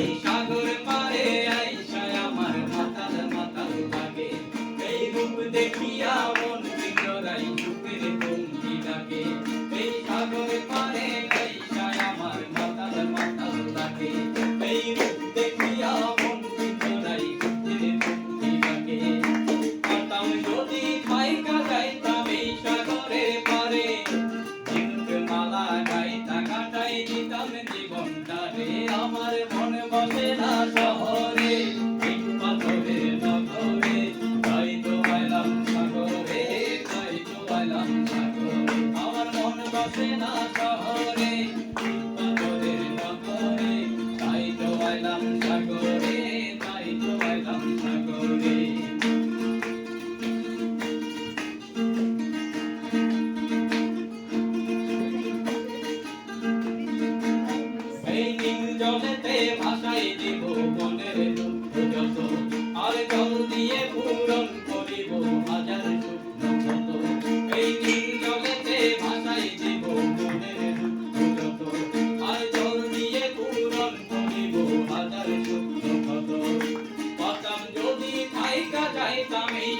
এই সাগর পারে আইসা আমার মাতাল মাতাল লাগে। এই রূপ দেখিয়া মন জড়াই রূপের বন্দি লাগে। এই সাগর পারে বসে না শহরে পাথরে নগরে তাই তো আইলাম সাগরে, তাই তো আইলাম সাগরে। আমার মন বসে না শহরে জলেতে ভাসাই দিব মনের যত আর জল দিয়ে পূরণ করিব হাজার যত এই নীল জলেতে ভাসাই দিব মনের যত আর জল দিয়ে পূরণ করিব হাজার যদি থাইকা যাইতাম এই